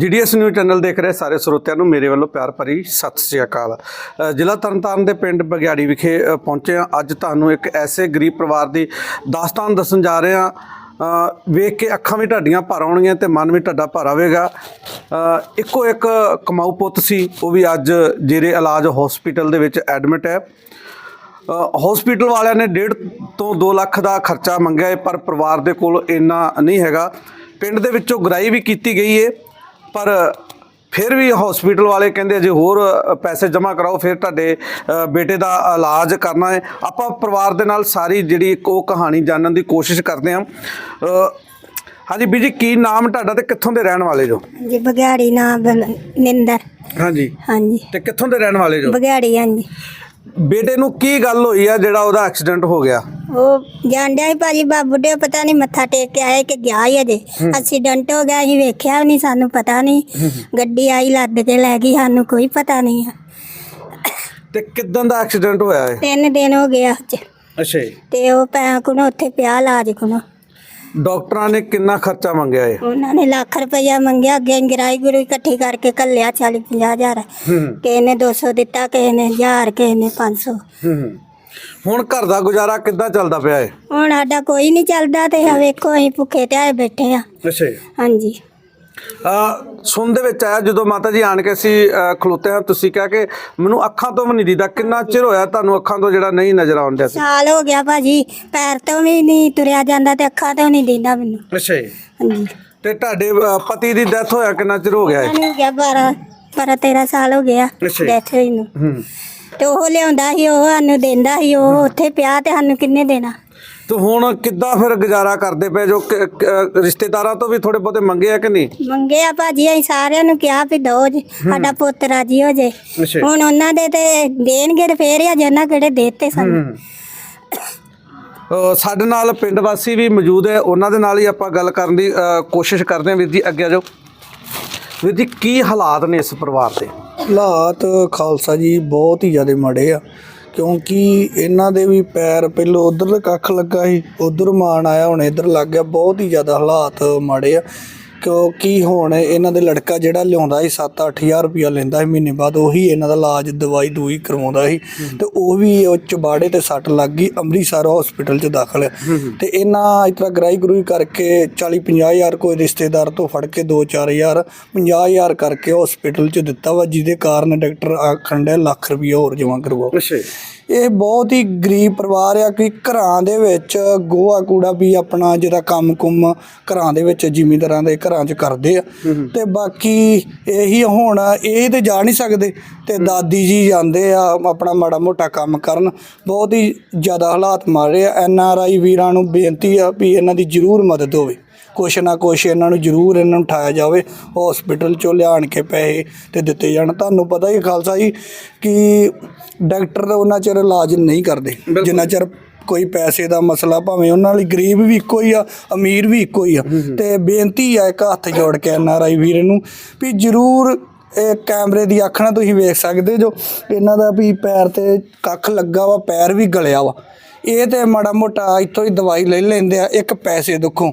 GDS news channel ਦੇਖ ਰਹੇ ਸਾਰੇ ਸਰੋਤਿਆਂ ਨੂੰ, ਮੇਰੇ ਵੱਲੋਂ ਪਿਆਰ ਭਰੀ ਸਤਿ ਸ੍ਰੀ ਅਕਾਲ। ਜ਼ਿਲ੍ਹਾ ਤਰਨਤਾਰਨ ਦੇ ਪਿੰਡ ਬਗਿਆੜੀ ਵਿਖੇ ਪਹੁੰਚੇ ਹਾਂ। ਅੱਜ ਤੁਹਾਨੂੰ ਇੱਕ ਐਸੇ ਗਰੀਬ ਪਰਿਵਾਰ ਦੀ ਦਾਸਤਾਨ ਦੱਸਣ ਜਾ ਰਹੇ ਹਾਂ। ਵੇਖ ਕੇ ਅੱਖਾਂ ਵੀ ਢਾਡੀਆਂ ਭਰ ਆਉਣਗੀਆਂ ਤੇ ਮਨ ਵੀ ਢੱਡਾ ਭਰ ਆਵੇਗਾ। ਇੱਕੋ ਇੱਕ ਕਮਾਊ ਪੁੱਤ ਸੀ, ਉਹ ਵੀ ਅੱਜ ਜੇਰੇ ਇਲਾਜ ਹਸਪੀਟਲ ਦੇ ਵਿੱਚ ਐਡਮਿਟ ਹੈ। ਹਸਪੀਟਲ ਵਾਲਿਆਂ ਨੇ 1.5 ਤੋਂ 2 ਲੱਖ ਦਾ ਖਰਚਾ ਮੰਗਿਆ ਹੈ ਪਰ ਪਰਿਵਾਰ ਦੇ ਕੋਲ ਇੰਨਾ ਨਹੀਂ ਹੈਗਾ। ਪਿੰਡ ਦੇ ਵਿੱਚੋਂ ਗਰਾਈ ਵੀ ਕੀਤੀ ਗਈ ਏ। ਪਰ ਫਿਰ ਵੀ ਹਸਪੀਟਲ ਵਾਲੇ ਕਹਿੰਦੇ ਜੇ ਹੋਰ ਪੈਸੇ ਜਮ੍ਹਾਂ ਕਰਾਓ ਫਿਰ ਤੁਹਾਡੇ ਬੇਟੇ ਦਾ ਇਲਾਜ ਕਰਨਾ ਹੈ। ਆਪਾਂ ਪਰਿਵਾਰ ਦੇ ਨਾਲ ਸਾਰੀ ਜਿਹੜੀ ਇੱਕ ਉਹ ਕਹਾਣੀ ਜਾਣਨ ਦੀ ਕੋਸ਼ਿਸ਼ ਕਰਦੇ ਹਾਂ। ਹਾਂਜੀ ਬੀਜੀ ਕੀ ਨਾਮ ਤੁਹਾਡਾ ਤੇ ਕਿੱਥੋਂ ਦੇ ਰਹਿਣ ਵਾਲੇ ਜੋ? ਜੀ ਬਗਿਆੜੀ ਨਾਮ ਨਿੰਦਰ। ਹਾਂਜੀ। ਹਾਂਜੀ। ਤੇ ਕਿੱਥੋਂ ਦੇ ਰਹਿਣ ਵਾਲੇ ਜੋ? ਬਗਿਆੜੀ ਹਾਂਜੀ। ਬੇਟੇ ਨੂੰ ਕੀ ਗੱਲ ਹੋਈ ਆ ਜਿਹੜਾ ਉਹਦਾ ਐਕਸੀਡੈਂਟ ਹੋ ਗਿਆ? ਉਹ ਜਾਂਦਿਆ ਸੀ ਭਾਜੀ ਬਾਬੂ ਦੇ ਪਤਾ ਨਹੀਂ ਮੱਥਾ ਟੇਕ ਕੇ ਆਏ ਕਿ ਗਿਆ ਹੀ ਅਜੇ ਐਕਸੀਡੈਂਟ ਹੋ ਗਿਆ ਸੀ ਵੇਖਿਆ ਵੀ ਨਹੀਂ ਸਾਨੂੰ ਪਤਾ ਨਹੀਂ। ਗੱਡੀ ਆਈ ਲੱਦ ਕੇ ਲੈ ਗਈ ਸਾਨੂੰ ਕੋਈ ਪਤਾ ਨਹੀਂ ਆ। ਤੇ ਕਿਦਾਂ ਦਾ ਐਕਸੀਡੈਂਟ ਹੋਇਆ ਹੈ ਤਿੰਨ ਦਿਨ ਹੋ ਗਏ ਅੱਜ। ਅੱਛਾ ਜੀ। ਤੇ ਉਹ ਪੈ ਕੋਲ ਉੱਥੇ ਪਿਆ ਇਲਾਜ ਕੋਲ। ਡਾਕਟਰਾਂ ਨੇ ਕਿੰਨਾ ਖਰਚਾ ਮੰਗਿਆ ਹੈ ਉਹਨਾਂ ਨੇ ਲੱਖ ਰੁਪਇਆ ਮੰਗਿਆ ਅੱਗੇ ਗਰਾਈ ਗੁਰੂ ਇਕੱਠੀ ਕਰਕੇ ਕੱਲਿਆ 40 50 ਹਜ਼ਾਰ। ਹੂੰ। ਕਿਸੇ ਨੇ 200 ਦਿੱਤਾ ਕਿਸੇ ਨੇ 1000 ਕਿਸੇ ਨੇ 500 ਹੂੰ ਹੂੰ। ਹੁਣ ਘਰ ਦਾ ਗੁਜ਼ਾਰਾ ਕਿੱਦਾਂ ਚੱਲਦਾ ਪਿਆ ਹੈ ਹੁਣ ਸਾਡਾ ਕੋਈ ਨਹੀਂ ਚੱਲਦਾ ਤੇ ਆ ਵੇਖੋ ਅਸੀਂ ਭੁੱਖੇ ਤੇ ਆਏ ਬੈਠੇ ਆ। ਅੱਛਾ ਹਾਂਜੀ। ਸੁਣ ਦੇ ਵਿੱਚ ਆਇਆ ਜਦੋਂ ਮਾਤਾ ਜੀ ਆਣ ਕੇ ਅਸੀਂ ਖਲੋਤੇ ਹਾਂ ਤੁਸੀਂ ਕਿਹਾ ਕਿ ਮੈਨੂੰ ਅੱਖਾਂ ਤੋਂ ਵੀ ਨਹੀਂ ਦੀਦਾ ਕਿੰਨਾ ਚਿਰ ਹੋਇਆ ਤੁਹਾਨੂੰ ਅੱਖਾਂ ਤੋਂ ਜਿਹੜਾ ਨਹੀਂ ਨਜ਼ਰ ਆਉਂਦਾ ਸੀ? ਸਾਲ ਹੋ ਗਿਆ ਭਾਜੀ ਪੈਰ ਤੋਂ ਵੀ ਨਹੀਂ ਤੁਰਿਆ ਜਾਂਦਾ ਤੇ ਅੱਖਾਂ ਤੋਂ ਨਹੀਂ ਦਿੰਦਾ ਮੈਨੂੰ। ਅੱਛਾ ਜੀ। ਹਾਂਜੀ। ਤੇ ਤੁਹਾਡੇ ਪਤੀ ਦੀ ਡੈਥ ਹੋਇਆ ਕਿੰਨਾ ਚਿਰ ਹੋ ਗਿਆ ਹੈ ਮੈਨੂੰ ਹੋ ਗਿਆ 12 12 13 ਸਾਲ ਹੋ ਗਿਆ। ਡੈਥ ਹੋਈ ਨੂੰ। ਹੂੰ। ਤੇ ਉਹ ਲਿਆਉਂਦਾ ਸੀ ਉਹ ਸਾਨੂੰ ਦਿੰਦਾ ਸੀ ਉਹ ਉੱਥੇ ਪਿਆ ਤੇ ਸਾਨੂੰ ਕਿੰਨੇ ਦੇਣਾ? ਤੇ ਹੁਣ ਕਿੱਦਾਂ ਫਿਰ ਗੁਜ਼ਾਰਾ ਕਰਦੇ ਪਏ? ਜੋ ਕਿ- ਕਿ- ਰਿਸ਼ਤੇਦਾਰਾਂ ਤੋਂ ਵੀ ਥੋੜੇ ਬਹੁਤੇ ਮੰਗੇ ਆ ਕਿ ਨਹੀਂ? ਮੰਗਿਆ ਭਾਜੀ ਅਸੀਂ ਸਾਰਿਆਂ ਨੂੰ ਕਿਹਾ ਵੀ ਦੋ ਜੀ ਸਾਡਾ ਪੁੱਤ ਰਾਜੀ ਹੋ ਜੇ। ਅੱਛਾ। ਹੁਣ ਉਹਨਾਂ ਦੇ ਤੇ ਦੇਣਗੇ ਤੇ ਫੇਰ ਆ ਜਨਾ ਕਿਹੜੇ ਦੇਤੇ ਸਾਨੂੰ। ਸਾਡੇ ਨਾਲ ਪਿੰਡ ਵਾਸੀ ਵੀ ਮੌਜੂਦ ਹੈ। ਉਹਨਾਂ ਦੇ ਨਾਲ ਹੀ ਆਪਾਂ ਗੱਲ ਕਰਨ ਦੀ ਕੋਸ਼ਿਸ਼ ਕਰਦੇ ਹਾਂ ਵੀਰ ਜੀ ਅੱਗੇ ਆ ਜਾਓ। ਵੀਰ ਜੀ ਕੀ ਹਾਲਾਤ ਨੇ ਇਸ ਪਰਿਵਾਰ ਦੇ? ਹਾਲਾਤ ਖਾਲਸਾ ਜੀ ਬਹੁਤ ਹੀ ਜ਼ਿਆਦਾ ਮਾੜੇ ਆ। ਕਿਉਂਕਿ ਇਹਨਾਂ ਦੇ ਵੀ ਪੈਰ ਪਹਿਲੋਂ ਉਧਰ ਕੱਖ ਲੱਗਾ ਸੀ, ਉਧਰ ਮਾਨ ਆਇਆ, ਹੁਣ ਇਧਰ ਲੱਗ ਗਿਆ। ਬਹੁਤ ਹੀ ਜ਼ਿਆਦਾ ਹਾਲਾਤ ਮਾੜੇ ਆ। ਕਿਉਂਕਿ ਹੁਣ ਇਹਨਾਂ ਦੇ ਲੜਕਾ ਜਿਹੜਾ ਲਿਆਉਂਦਾ ਸੀ 7-8000 ਰੁਪਇਆ ਲੈਂਦਾ ਸੀ ਮਹੀਨੇ ਬਾਅਦ ਉਹੀ ਇਹਨਾਂ ਦਾ ਇਲਾਜ ਦਵਾਈ ਦੂਈ ਕਰਵਾਉਂਦਾ ਸੀ। ਤੇ ਉਹ ਵੀ ਉਹ ਚਬਾੜੇ ਤੇ ਸੱਟ ਲੱਗ ਗਈ ਅੰਮ੍ਰਿਤਸਰ ਹਸਪੀਟਲ 'ਚ ਦਾਖਲ। ਤੇ ਇਹਨਾਂ ਇਸ ਤਰ੍ਹਾਂ ਗਰਾਈ ਗਰੂਈ ਕਰਕੇ 40-50000 ਕੋਈ ਰਿਸ਼ਤੇਦਾਰ ਤੋਂ ਫੜ ਕੇ 2-4000 50000 ਕਰਕੇ ਹਸਪੀਟਲ 'ਚ ਦਿੱਤਾ ਵਾ ਜਿਹਦੇ ਕਾਰਨ ਡਾਕਟਰ ਆਖਣ ਡਿਆ ਲੱਖ ਰੁਪਇਆ ਹੋਰ ਜਮ੍ਹਾਂ ਕਰਵਾਓ। ਅੱਛਾ ਇਹ ਬਹੁਤ ਹੀ ਗਰੀਬ ਪਰਿਵਾਰ ਆ ਕਿ ਘਰਾਂ ਦੇ ਵਿੱਚ ਗੋਹਾ ਕੂੜਾ ਵੀ ਆਪਣਾ ਜਿਹੜਾ ਕੰਮ ਕੁੰਮ ਘਰਾਂ ਦੇ ਵਿੱਚ ਜ਼ਿਮੀਂਦਾਰਾਂ ਦੇ ਘਰਾਂ 'ਚ ਕਰਦੇ ਆ। ਤੇ ਬਾਕੀ ਇਹੀ ਹੁਣ ਇਹ ਤੇ ਜਾ ਨਹੀਂ ਸਕਦੇ ਤੇ ਦਾਦੀ ਜੀ ਜਾਂਦੇ ਆ ਆਪਣਾ ਮਾੜਾ ਮੋਟਾ ਕੰਮ ਕਰਨ। ਬਹੁਤ ਹੀ ਜ਼ਿਆਦਾ ਹਾਲਾਤ ਮਾਰੇ ਆ। ਐਨ ਆਰ ਆਈ ਵੀਰਾਂ ਨੂੰ ਬੇਨਤੀ ਆ ਵੀ ਇਹਨਾਂ ਦੀ ਜ਼ਰੂਰ ਮਦਦ ਹੋਵੇ। ਕੁਛ ਨਾ ਕੁਛ ਇਹਨਾਂ ਨੂੰ ਜ਼ਰੂਰ ਇਹਨਾਂ ਨੂੰ ਉਠਾਇਆ ਜਾਵੇ ਹਸਪੀਟਲ ਚੋਂ ਲਿਆਣ ਕੇ ਪੈਸੇ ਤੇ ਦਿੱਤੇ ਜਾਣ। ਤੁਹਾਨੂੰ ਪਤਾ ਹੀ ਖਾਲਸਾ ਜੀ ਕਿ ਡਾਕਟਰ ਉਹਨਾਂ ਚਿਰ ਇਲਾਜ ਨਹੀਂ ਕਰਦੇ। ਜਿੰਨਾ ਚਿਰ ਕੋਈ ਪੈਸੇ ਦਾ ਮਸਲਾ ਭਾਵੇਂ ਉਹਨਾਂ ਲਈ ਗਰੀਬ ਵੀ ਇੱਕੋ ਹੀ ਆ ਅਮੀਰ ਵੀ ਇੱਕੋ ਹੀ ਆ। ਤੇ ਬੇਨਤੀ ਆ ਇੱਕ ਹੱਥ ਜੋੜ ਕੇ ਐਨ ਆਰ ਆਈ ਵੀਰ ਨੂੰ ਵੀ ਜ਼ਰੂਰ ਇਹ ਕੈਮਰੇ ਦੀ ਅੱਖ ਨਾਲ ਤੁਸੀਂ ਵੇਖ ਸਕਦੇ ਜੋ ਇਹਨਾਂ ਦਾ ਵੀ ਪੈਰ ਤੇ ਕੱਖ ਲੱਗਾ ਵਾ ਪੈਰ ਵੀ ਗਲਿਆ ਵਾ। ਇਹ ਤੇ ਮਾੜਾ ਮੋਟਾ ਇੱਥੋਂ ਹੀ ਦਵਾਈ ਲੈ ਲੈਂਦੇ ਆ ਇੱਕ ਪੈਸੇ ਦੁੱਖੋਂ।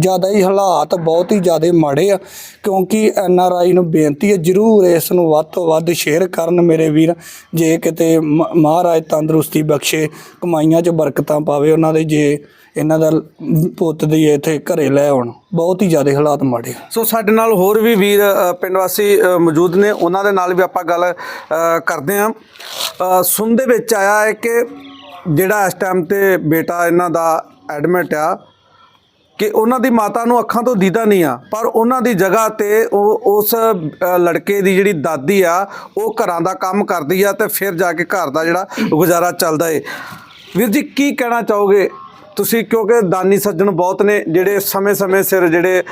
ਜ਼ਿਆਦਾ ਹੀ ਹਾਲਾਤ ਬਹੁਤ ਹੀ ਜ਼ਿਆਦਾ ਮਾੜੇ ਆ ਕਿਉਂਕਿ ਐਨ ਆਰ ਆਈ ਨੂੰ ਬੇਨਤੀ ਹੈ ਜਰੂਰ ਇਸ ਨੂੰ ਵੱਧ ਤੋਂ ਵੱਧ ਸ਼ੇਅਰ ਕਰਨ ਮੇਰੇ ਵੀਰ। ਜੇ ਕਿਤੇ ਮ- ਮਹਾਰਾਜ ਤੰਦਰੁਸਤੀ ਬਖਸ਼ੇ ਕਮਾਈਆਂ 'ਚ ਬਰਕਤਾਂ ਪਾਵੇ ਉਹਨਾਂ ਦੇ ਜੇ ਇਹਨਾਂ ਦਾ ਪੁੱਤ ਦੀ ਇੱਥੇ ਘਰੇ ਲੈ ਆਉਣ। ਬਹੁਤ ਹੀ ਜ਼ਿਆਦਾ ਹਾਲਾਤ ਮਾੜੇ ਸੋ ਸਾਡੇ ਨਾਲ ਹੋਰ ਵੀ ਵੀਰ ਪਿੰਡ ਵਾਸੀ ਮੌਜੂਦ ਨੇ। ਉਹਨਾਂ ਦੇ ਨਾਲ ਵੀ ਆਪਾਂ ਗੱਲ ਕਰਦੇ ਹਾਂ। ਅ, ਸੁਣ ਦੇ ਵਿੱਚ ਆਇਆ ਹੈ ਕਿ ਜਿਹੜਾ ਇਸ ਟਾਈਮ ਤੇ ਬੇਟਾ ਇਹਨਾਂ ਦਾ ਐਡਮਿਟ ਆ ਕਿ ਉਹਨਾਂ ਦੀ ਮਾਤਾ ਨੂੰ ਅੱਖਾਂ ਤੋਂ ਦੀਦਾ ਨਹੀਂ ਆ ਪਰ ਉਹਨਾਂ ਦੀ ਜਗ੍ਹਾ ਤੇ ਉਹ ਉਸ ਲੜਕੇ ਦੀ ਜਿਹੜੀ ਦਾਦੀ ਆ ਉਹ ਘਰਾਂ ਦਾ ਕੰਮ ਕਰਦੀ ਆ ਤੇ ਫਿਰ ਜਾ ਕੇ ਘਰ ਦਾ ਜਿਹੜਾ ਗੁਜ਼ਾਰਾ ਚੱਲਦਾ ਏ। ਵੀਰ ਜੀ ਕੀ ਕਹਿਣਾ ਚਾਹੋਗੇ? ਤੁਸੀਂ ਕਿਉਂਕਿ ਦਾਨੀ ਸੱਜਣ ਬਹੁਤ ਨੇ ਜਿਹੜੇ ਸਮੇਂ-ਸਮੇਂ ਸਿਰ ਜਿਹੜੇ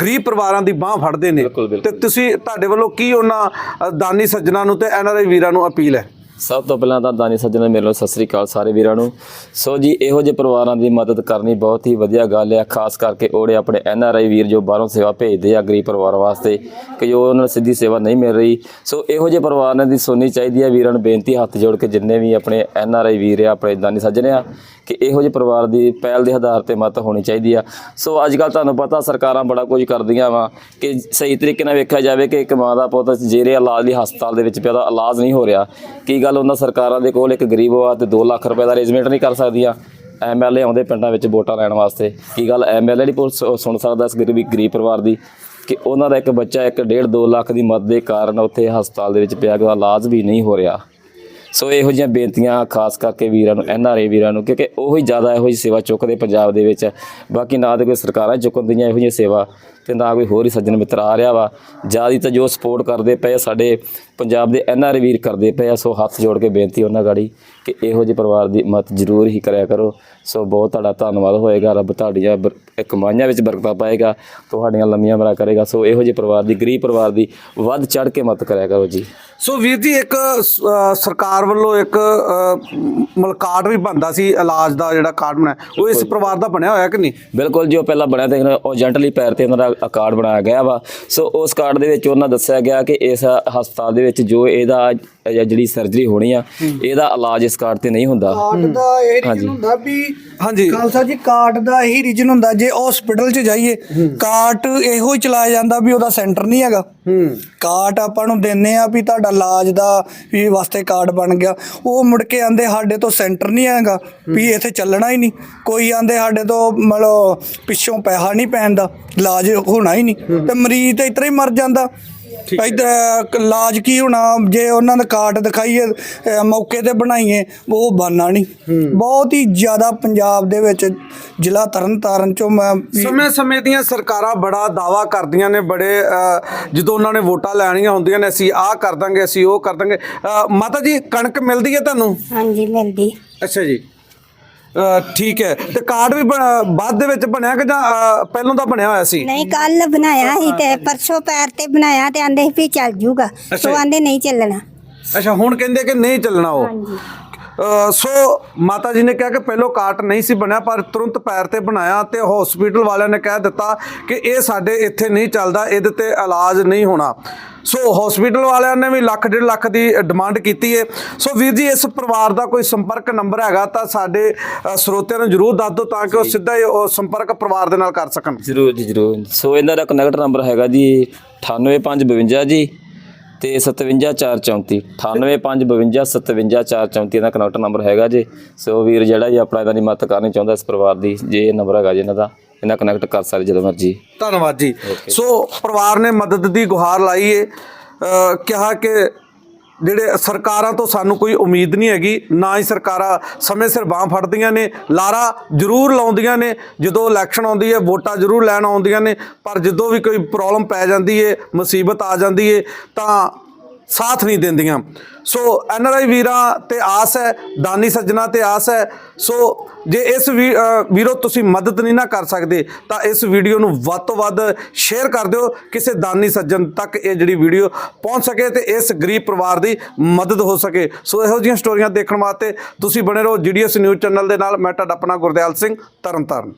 ਗਰੀਬ ਪਰਿਵਾਰਾਂ ਦੀ ਬਾਹ ਫੜਦੇ ਨੇ ਤੇ ਤੁਸੀਂ ਤੁਹਾਡੇ ਵੱਲੋਂ ਕੀ ਉਹਨਾਂ ਦਾਨੀ ਸੱਜਣਾਂ ਨੂੰ ਤੇ ਐਨਆਰਆਈ ਵੀਰਾਂ ਨੂੰ ਅਪੀਲ ਹੈ? ਸਭ ਤੋਂ ਪਹਿਲਾਂ ਤਾਂ ਦਾਨੀ ਸੱਜਣ ਮੇਰੇ ਵੱਲੋਂ ਸਤਿ ਸ੍ਰੀ ਅਕਾਲ ਸਾਰੇ ਵੀਰਾਂ ਨੂੰ। ਸੋ ਜੀ, ਇਹੋ ਜਿਹੇ ਪਰਿਵਾਰਾਂ ਦੀ ਮਦਦ ਕਰਨੀ ਬਹੁਤ ਹੀ ਵਧੀਆ ਗੱਲ ਹੈ। ਖਾਸ ਕਰਕੇ ਉਹੜੇ ਆਪਣੇ ਐਨ ਆਰ ਆਈ ਵੀਰ ਜੋ ਬਾਹਰੋਂ ਸੇਵਾ ਭੇਜਦੇ ਆ ਗਰੀਬ ਪਰਿਵਾਰ ਵਾਸਤੇ, ਕਿ ਜੋ ਉਹਨਾਂ ਨੂੰ ਸਿੱਧੀ ਸੇਵਾ ਨਹੀਂ ਮਿਲ ਰਹੀ। ਸੋ ਇਹੋ ਜਿਹੇ ਪਰਿਵਾਰਾਂ ਦੀ ਸੁਣਨੀ ਚਾਹੀਦੀ ਹੈ। ਵੀਰਾਂ ਨੂੰ ਬੇਨਤੀ, ਹੱਥ ਜੋੜ ਕੇ ਜਿੰਨੇ ਵੀ ਆਪਣੇ ਐਨ ਆਰ ਆਈ ਵੀਰ ਆ, ਆਪਣੇ ਦਾਨੀ ਸੱਜਣ ਆ ਕਿ ਇਹੋ ਜਿਹੇ ਪਰਿਵਾਰ ਦੀ ਪਹਿਲ ਦੇ ਆਧਾਰ ਤੇ ਮਤ ਹੋਣੀ ਚਾਹੀਦੀ ਆ। ਸੋ ਅੱਜ ਕੱਲ ਤੁਹਾਨੂੰ ਪਤਾ ਸਰਕਾਰਾਂ ਬੜਾ ਕੁਝ ਕਰਦੀਆਂ ਵਾ ਕਿ ਸਹੀ ਤਰੀਕੇ ਨਾਲ ਵੇਖਿਆ ਜਾਵੇ ਕਿ ਇੱਕ ਮਾਂ ਦਾ ਪੁੱਤ ਜੇਰੇ ਇਲਾਜ ਲਈ ਹਸਪਤਾਲ ਦੇ ਵਿੱਚ ਪਿਆ ਦਾ ਇਲਾਜ ਨਹੀਂ ਹੋ ਰਿਹਾ। ਕੀ ਗੱਲ ਉਹਨਾਂ ਸਰਕਾਰਾਂ ਦੇ ਕੋਲ ਇੱਕ ਗਰੀਬ ਆ ਤੇ 2 ਲੱਖ ਰੁਪਏ ਦਾ ਅਰੇਂਜਮੈਂਟ ਨਹੀਂ ਕਰ ਸਕਦੀਆਂ ਐਮਐਲਏ ਆਉਂਦੇ ਪਿੰਡਾਂ ਵਿੱਚ ਵੋਟਾਂ ਲੈਣ ਵਾਸਤੇ। ਕੀ ਗੱਲ ਐਮਐਲਏ ਨਹੀਂ ਪੁੱਛ- ਸੁਣ ਸਕਦਾ ਇਸ ਗਰੀਬ ਗਰੀਬ ਪਰਿਵਾਰ ਦੀ ਕਿ ਉਹਨਾਂ ਦਾ ਇੱਕ ਬੱਚਾ ਇੱਕ ਡੇਢ 2 ਲੱਖ ਦੀ ਮਦਦ ਦੇ ਕਾਰਨ ਉੱਥੇ ਹਸਪਤਾਲ ਦੇ ਵਿੱਚ ਪਿਆ ਗਿਆ ਇਲਾਜ ਵੀ ਨਹੀਂ ਹੋ ਰਿਹਾ। ਸੋ ਇਹੋ ਜਿਹੀਆਂ ਬੇਨਤੀਆਂ ਖਾਸ ਕਰਕੇ ਵੀਰਾਂ ਨੂੰ, ਐੱਨ ਆਰ ਏ ਵੀਰਾਂ ਨੂੰ, ਕਿਉਂਕਿ ਉਹ ਹੀ ਜ਼ਿਆਦਾ ਇਹੋ ਜਿਹੀ ਸੇਵਾ ਚੁੱਕਦੇ ਪੰਜਾਬ ਦੇ ਵਿੱਚ। ਬਾਕੀ ਨਾ ਤੇ ਕੋਈ ਸਰਕਾਰਾਂ ਚੁੱਕਣ ਦੀਆਂ ਇਹੋ ਜਿਹੀਆਂ ਸੇਵਾ ਤੇ ਨਾ ਕੋਈ ਹੋਰ ਹੀ ਸੱਜਣ ਮਿੱਤਰ ਆ ਰਿਹਾ ਵਾ। ਜ਼ਿਆਦਾ ਤਾਂ ਜੋ ਸਪੋਰਟ ਕਰਦੇ ਪਏ ਸਾਡੇ ਪੰਜਾਬ ਦੇ ਐਨਆਰਏ ਵੀਰ ਕਰਦੇ ਪਏ ਆ ਸੋ ਹੱਥ ਜੋੜ ਕੇ ਬੇਨਤੀ ਉਹਨਾਂ ਗਾੜੀ ਕਿ ਇਹੋ ਜਿਹੇ ਪਰਿਵਾਰ ਦੀ ਮਤ ਜ਼ਰੂਰ ਹੀ ਕਰਿਆ ਕਰੋ। ਸੋ ਬਹੁਤ ਤੁਹਾਡਾ ਧੰਨਵਾਦ ਹੋਏਗਾ ਰੱਬ ਤੁਹਾਡੀਆਂ ਕਮਾਈਆਂ ਵਿੱਚ ਬਰਕਤਾਂ ਪਾਏਗਾ ਤੁਹਾਡੀਆਂ ਲੰਮੀਆਂ ਉਮਰਾਂ ਕਰੇਗਾ। ਸੋ ਇਹੋ ਜਿਹੇ ਪਰਿਵਾਰ ਦੀ ਗਰੀਬ ਪਰਿਵਾਰ ਦੀ ਵੱਧ ਚੜ ਕੇ ਮਤ ਕਰਿਆ ਕਰੋ ਜੀ। ਸੋ ਵੀਰ ਜੀ ਇੱਕ ਸਰਕਾਰ ਵੱਲੋਂ ਇੱਕ ਅ, ਮਤਲਬ ਕਾਰਡ ਵੀ ਬਣਦਾ ਸੀ ਇਲਾਜ ਦਾ ਜਿਹੜਾ ਕਾਰਡ ਬਣਾਇਆ ਉਹ ਇਸ ਪਰਿਵਾਰ ਦਾ ਬਣਿਆ ਹੋਇਆ ਕਿ ਨਹੀਂ? ਬਿਲਕੁਲ ਜੀ ਉਹ ਪਹਿਲਾਂ ਬਣਿਆ ਤੇ ਉਹ ਜੈਂਟਲੀ ਪੈਰ ਤੇ ਉਹਨਾਂ ਦਾ ਕਾਰਡ ਬਣਾਇਆ ਗਿਆ ਵਾ। ਸੋ ਉਸ ਕਾਰਡ ਦੇ ਵਿੱਚ ਉਹਨਾਂ ਦੱਸਿਆ ਗਿਆ ਕਿ ਇਸ ਹਸਪਤਾਲ ਦੇ ਵਿੱਚ ਜੋ ਇਹਦਾ ਅ, ਜਿਹੜੀ ਸਰਜਰੀ ਹੋਣੀ ਆ ਇਹਦਾ ਇਲਾਜ ਇਸ ਕਾਰਡ ਤੇ ਨਹੀਂ ਹੁੰਦਾ। ਕਾਰਡ ਦਾ ਇਹ ਰੀਜਨ ਹੁੰਦਾ ਵੀ ਹਾਂਜੀ। ਖਾਲਸਾ ਜੀ ਕਾਰਡ ਦਾ ਇਹੀ ਰੀਜਨ ਹੁੰਦਾ ਜੇ ਹਸਪੀਟਲ 'ਚ ਜਾਈਏ ਕਾਰਡ ਇਹੋ ਹੀ ਚਲਾਇਆ ਜਾਂਦਾ ਵੀ ਉਹਦਾ ਸੈਂਟਰ ਨਹੀਂ ਹੈਗਾ। ਹੂੰ। ਕਾਰਡ ਆਪਾਂ ਨੂੰ ਦਿੰਨੇ ਆ ਵੀ ਤੁਹਾਡਾ ਇਲਾਜ ਦਾ ਵੀ ਵਾਸਤੇ ਕਾਰਡ ਬਣ ਗਿਆ। ਉਹ ਮੁੜ ਕੇ ਆਂਦੇ ਸਾਡੇ ਤੋਂ ਸੈਂਟਰ ਨਹੀਂ ਹੈਗਾ ਵੀ ਇੱਥੇ ਚੱਲਣਾ ਹੀ ਨਹੀਂ। ਕੋਈ ਆਂਦੇ ਸਾਡੇ ਤੋਂ ਮਤਲਬ ਪਿੱਛੋਂ ਪੈਸਾ ਨਹੀਂ ਪੈਣ ਦਾ ਇਲਾਜ ਹੋਣਾ ਹੀ ਨਹੀਂ। ਤੇ ਮਰੀਜ਼ ਤੇ ਇਤਰਾ ਹੀ ਮਰ ਜਾਂਦਾ। ਇਧਰ ਇਲਾਜ ਕੀ ਹੋਣਾ ਜੇ ਉਹਨਾਂ ਦਾ ਕਾਰਡ ਦਿਖਾਈਏ ਅਹ ਮੌਕੇ ਤੇ ਬਣਾਈਏ ਉਹ ਬਣਨਾ ਨਹੀਂ। ਬਹੁਤ ਹੀ ਜ਼ਿਆਦਾ ਪੰਜਾਬ ਦੇ ਵਿੱਚ ਜ਼ਿਲ੍ਹਾ ਤਰਨਤਾਰਨ ਚੋਂ ਮੈਂ ਵੀ- ਸਮੇਂ ਸਮੇਂ ਦੀਆਂ ਸਰਕਾਰਾਂ ਬੜਾ ਦਾਵਾ ਕਰਦੀਆਂ ਨੇ ਬੜੇ ਅ, ਜਦੋਂ ਉਹਨਾਂ ਨੇ ਵੋਟਾਂ ਲੈਣੀਆਂ ਹੁੰਦੀਆਂ ਨੇ ਅਸੀਂ ਆਹ ਕਰ ਦਾਂਗੇ ਅਸੀਂ ਉਹ ਕਰ ਦਾਂਗੇ। ਅ, ਮਾਤਾ ਜੀ ਕਣਕ ਮਿਲਦੀ ਹੈ ਤੁਹਾਨੂੰ? ਹਾਂਜੀ ਮਿਲਦੀ। ਅੱਛਾ ਜੀ। ਠੀਕ ਹੈ। ਤੇ ਕਾਰਡ ਵੀ ਬ- ਬਾਅਦ ਦੇ ਵਿੱਚ ਬਣਿਆ ਕਿ ਜਾਂ ਅ, ਪਹਿਲਾਂ ਦਾ ਬਣਿਆ ਹੋਇਆ ਸੀ? ਨਹੀਂ ਕੱਲ ਬਣਾਇਆ ਸੀ ਤੇ ਪਰਸੋਂ ਪੈਰ ਤੇ ਬਣਾਇਆ ਤੇ ਆਂਦੇ ਸੀ ਵੀ ਚੱਲ ਜੂਗਾ। ਅੱਛਾ ਸੋ ਜੀ। ਆਂਦੇ ਨਹੀਂ ਚੱਲਣਾ। ਅੱਛਾ ਹੁਣ ਕਹਿੰਦੇ ਕਿ ਨਹੀਂ ਚੱਲਣਾ ਉਹ? ਸੋ ਮਾਤਾ ਜੀ ਨੇ ਕਿਹਾ ਕਿ ਪਹਿਲੋਂ ਕਾਰਟ ਨਹੀਂ ਸੀ ਬਣਿਆ ਪਰ ਤੁਰੰਤ ਪੈਰ ਤੇ ਬਣਾਇਆ ਤੇ ਹਸਪੀਟਲ ਵਾਲਿਆਂ ਨੇ ਕਹਿ ਦਿੱਤਾ ਕਿ ਇਹ ਸਾਡੇ ਇੱਥੇ ਨਹੀਂ ਚੱਲਦਾ ਇਹਦੇ ਤੇ ਇਲਾਜ ਨਹੀਂ ਹੋਣਾ। ਸੋ ਹਸਪੀਟਲ ਵਾਲਿਆਂ ਨੇ ਵੀ ਲੱਖ ਡੇਢ ਲੱਖ ਦੀ ਡਿਮਾਂਡ ਕੀਤੀ ਹੈ ਸੋ ਵੀਰ ਜੀ ਇਸ ਪਰਿਵਾਰ ਦਾ ਕੋਈ ਸੰਪਰਕ ਨੰਬਰ ਹੈਗਾ ਤਾਂ ਸਾਡੇ ਸਰੋਤਿਆਂ ਨੂੰ ਜਰੂਰ ਦੱਸ ਦਿਓ ਤਾਂ ਕਿ ਉਹ ਸਿੱਧਾ ਹੀ ਉਹ ਸੰਪਰਕ ਪਰਿਵਾਰ ਦੇ ਨਾਲ ਕਰ ਸਕਣ। ਜ਼ਰੂਰ ਜੀ ਜ਼ਰੂਰ। ਸੋ ਇਹਨਾਂ ਦਾ ਕਨੈਕਟ ਨੰਬਰ ਹੈਗਾ ਜੀ 98552 ਜੀ ਤੇ 57434 98552 57434 ਇਹਦਾ ਕਨੈਕਟ ਨੰਬਰ ਹੈਗਾ ਜੀ। ਸੋ ਵੀਰ ਜਿਹੜਾ ਜੀ ਆਪਣਾ ਇਹਦਾ ਦੀ ਮਦਦ ਕਰਨੀ ਚਾਹੁੰਦਾ ਇਸ ਪਰਿਵਾਰ ਦੀ ਜੇ ਇਹ ਨੰਬਰ ਹੈਗਾ ਜੀ ਇਹਨਾਂ ਦਾ ਇਹਨਾਂ ਕਨੈਕਟ ਕਰ ਸਕਦੇ ਜਦੋਂ ਮਰਜ਼ੀ। ਧੰਨਵਾਦ ਜੀ। ਸੋ ਪਰਿਵਾਰ ਨੇ ਮਦਦ ਦੀ ਗੁਹਾਰ ਲਾਈ ਏ। ਅ, ਕਿਹਾ ਕਿ ਜਿਹੜੇ ਸਰਕਾਰਾਂ ਤੋਂ ਸਾਨੂੰ ਕੋਈ ਉਮੀਦ ਨਹੀਂ ਹੈਗੀ, ਨਾ ਹੀ ਸਰਕਾਰਾਂ ਸਮੇਂ ਸਿਰ ਬਾਹ ਫੜਦੀਆਂ ਨੇ, ਲਾਰਾ ਜ਼ਰੂਰ ਲਾਉਂਦੀਆਂ ਨੇ, ਜਦੋਂ ਇਲੈਕਸ਼ਨ ਆਉਂਦੀ ਹੈ ਵੋਟਾਂ ਜ਼ਰੂਰ ਲੈਣ ਆਉਂਦੀਆਂ ਨੇ, ਪਰ ਜਦੋਂ ਵੀ ਕੋਈ ਪ੍ਰੋਬਲਮ ਪੈ ਜਾਂਦੀ ਏ, ਮੁਸੀਬਤ ਆ ਜਾਂਦੀ ਏ, ਤਾਂ ਸਾਥ ਨਹੀਂ ਦਿੰਦੀਆਂ। ਸੋ ਐਨ ਆਰ ਆਈ ਵੀਰਾਂ, ਤੇ ਆਸ ਹੈ, ਦਾਨੀ ਸੱਜਣਾ ਤੇ ਆਸ ਹੈ। ਸੋ ਜੇ ਇਸ ਵੀਰੋ ਤੁਸੀਂ ਮਦਦ ਨਹੀਂ ਨਾ ਕਰ ਸਕਦੇ, ਤਾਂ ਇਸ ਵੀਡੀਓ ਨੂੰ ਵੱਧ ਤੋਂ ਵੱਧ ਸ਼ੇਅਰ ਕਰ ਦਿਓ, ਕਿਸੇ ਦਾਨੀ ਸੱਜਣ ਤੱਕ ਇਹ ਜਿਹੜੀ ਵੀਡੀਓ ਪਹੁੰਚ ਸਕੇ ਤੇ ਇਸ ਗਰੀਬ ਪਰਿਵਾਰ ਦੀ ਮਦਦ ਹੋ ਸਕੇ। ਸੋ ਇਹੋ ਜਿਹੀਆਂ ਸਟੋਰੀਆਂ ਦੇਖਣ ਵਾਸਤੇ ਤੁਸੀਂ ਬਣੇ ਰਹੋ ਜੀਡੀਐਸ ਨਿਊਜ਼ ਚੈਨਲ ਦੇ ਨਾਲ, ਮੈਂ ਤੁਹਾਡਾ ਆਪਣਾ ਗੁਰਦਿਆਲ ਸਿੰਘ ਤਰਨਤਾਰਨ।